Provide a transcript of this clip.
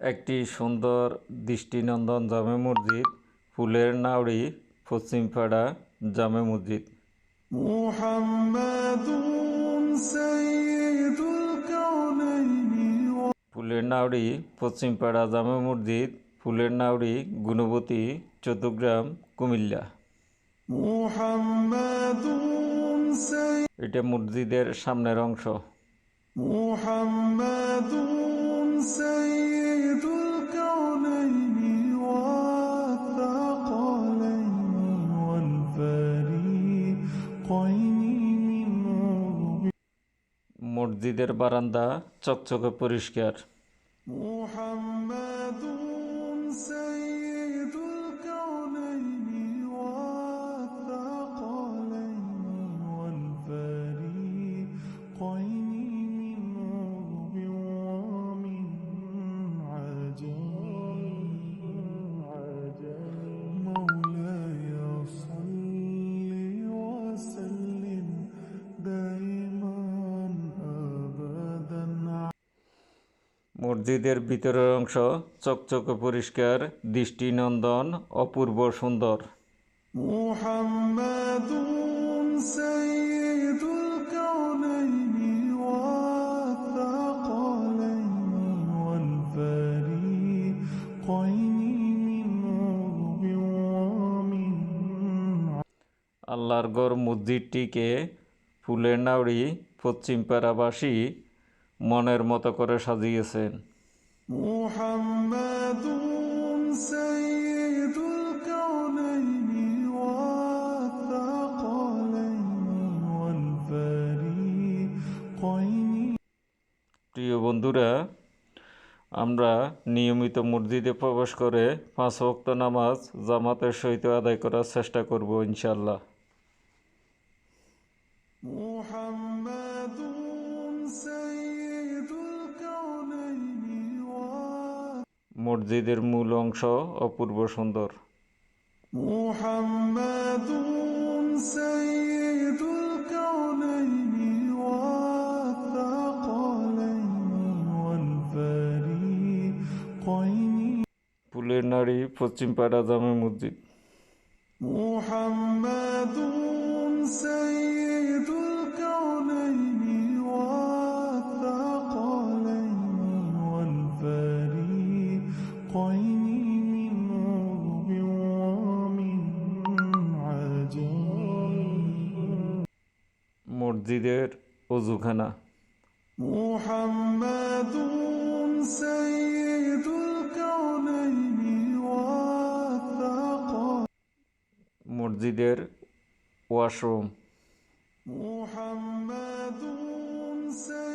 একটি সুন্দর দৃষ্টিনন্দন জামে মসজিদ ফুলের নাওড়ি পশ্চিমপাড়া জামে মসজিদ। ফুলের নাওড়ি পশ্চিমপাড়া জামে মসজিদ ফুলের নাওড়ি গুণবতী চৌদ্দগ্রাম কুমিল্লা। এটা মসজিদের সামনের অংশ। মুহাম্মাদুন সাই মসজিদের বারান্দা চকচকে পরিষ্কার। মুহাম্মাদুন সা মসজিদের ভিতরের অংশ চকচকে পরিষ্কার দৃষ্টিনন্দন অপূর্ব সুন্দর। আল্লাহর গড় মসজিদটিকে ফুলের নাউড়ি পশ্চিমপাড়াবাসী মনের মতো করে সাজিয়েছেন। প্রিয় বন্ধুরা আমরা নিয়মিত মসজিদে প্রবেশ করে পাঁচ ভক্ত নামাজ জামাতের সহিত আদায় করার চেষ্টা করব ইনশাল্লাহ মসজিদের মূল অংশ অপূর্ব সুন্দর। ফুলের নারী পশ্চিমপাড়া জামে মসজিদ। মুহাম্মাদুন সাইয়্যিদুল মসজিদের অজুখানা। মুহাম্মাদুন সাইয়্যিদুল কাউনাইনি মসজিদের ওয়াশরুম। মুহাম্মাদুন সাইয়্যিদুল